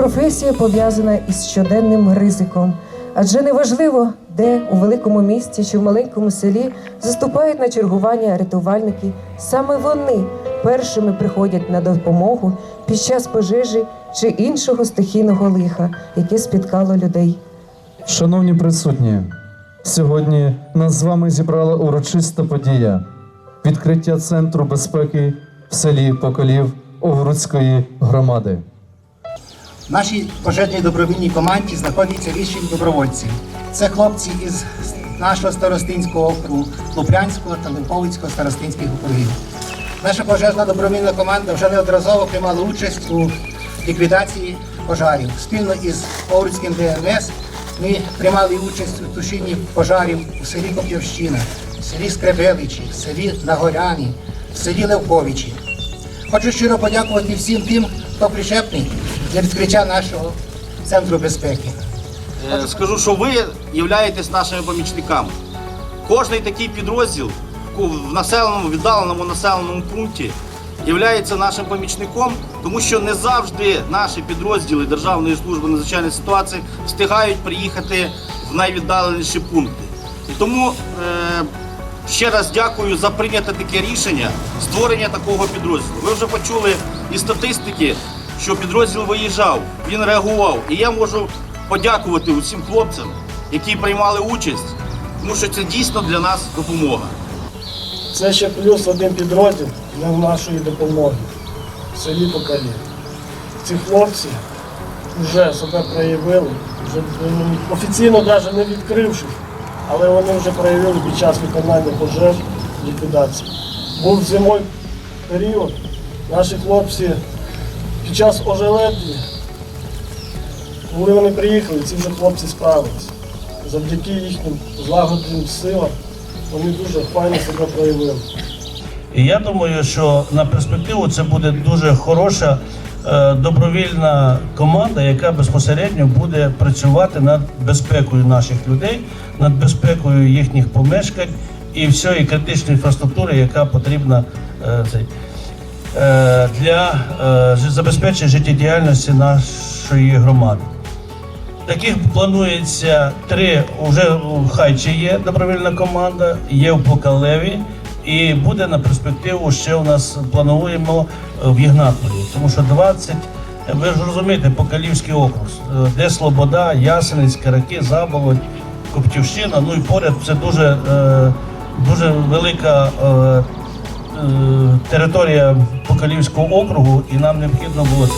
професія пов'язана із щоденним ризиком. Адже неважливо, де у великому місті чи в маленькому селі заступають на чергування рятувальники. Саме вони першими приходять на допомогу під час пожежі чи іншого стихійного лиха, яке спіткало людей. Шановні присутні, сьогодні нас з вами зібрала урочиста подія відкриття центру безпеки в селі Поколів Овруцької громади. Нашій пожежній добровільній команді знаходяться рішень добровольців. Це хлопці із нашого старостинського округу, Лупрянського та Лимповицького старостинських округів. Наша пожежна добровільна команда вже неодноразово приймала участь у ліквідації пожарів. Спільно із Овруцьким ДМС ми приймали участь у тушінні пожарів у селі Коп'явщина, в селі Скребеличі, в селі Нагоряні, в селі Левковичі. Хочу щиро подякувати всім тим, хто причепний для відкриття нашого центру безпеки. Е, Скажу, що ви являєтесь нашими помічниками. Кожний такий підрозділ в населеному, віддаленому населеному пункті є нашим помічником, тому що не завжди наші підрозділи Державної служби надзвичайних ситуацій встигають приїхати в найвіддаленіші пункти. І тому е, ще раз дякую за прийняте таке рішення створення такого підрозділу. Ви вже почули із статистики, що підрозділ виїжджав, він реагував. І я можу подякувати усім хлопцям, які приймали участь, тому що це дійсно для нас допомога. Це ще плюс один підрозділ для нашої допомоги в селі Покалі. Ці хлопці вже себе проявили, вже офіційно навіть не відкривши, але вони вже проявили під час виконання пожеж ліквідації. Був зимой період, наші хлопці під час ожеледні, коли вони приїхали, ці вже хлопці справилися. Завдяки їхнім злагодженим силам вони дуже файно себе проявили. І я думаю, що на перспективу це буде дуже хороша е, добровільна команда, яка безпосередньо буде працювати над безпекою наших людей, над безпекою їхніх помешкань і всієї критичної інфраструктури, яка потрібна е, цей, для е, забезпечення життєдіяльності нашої громади. Таких планується три. Уже у Хайчі є добровільна команда, є в Покалеві, і буде на перспективу ще у нас плануємо е, в Єгнаполі. Тому що 20, е, ви ж розумієте, Покалівський округ, е, де Слобода, Ясенець, Караки, Заболоть, Коптівщина. Ну і поряд це дуже, е, дуже велика. е, е, Територія Покалівського округу, і нам необхідно було.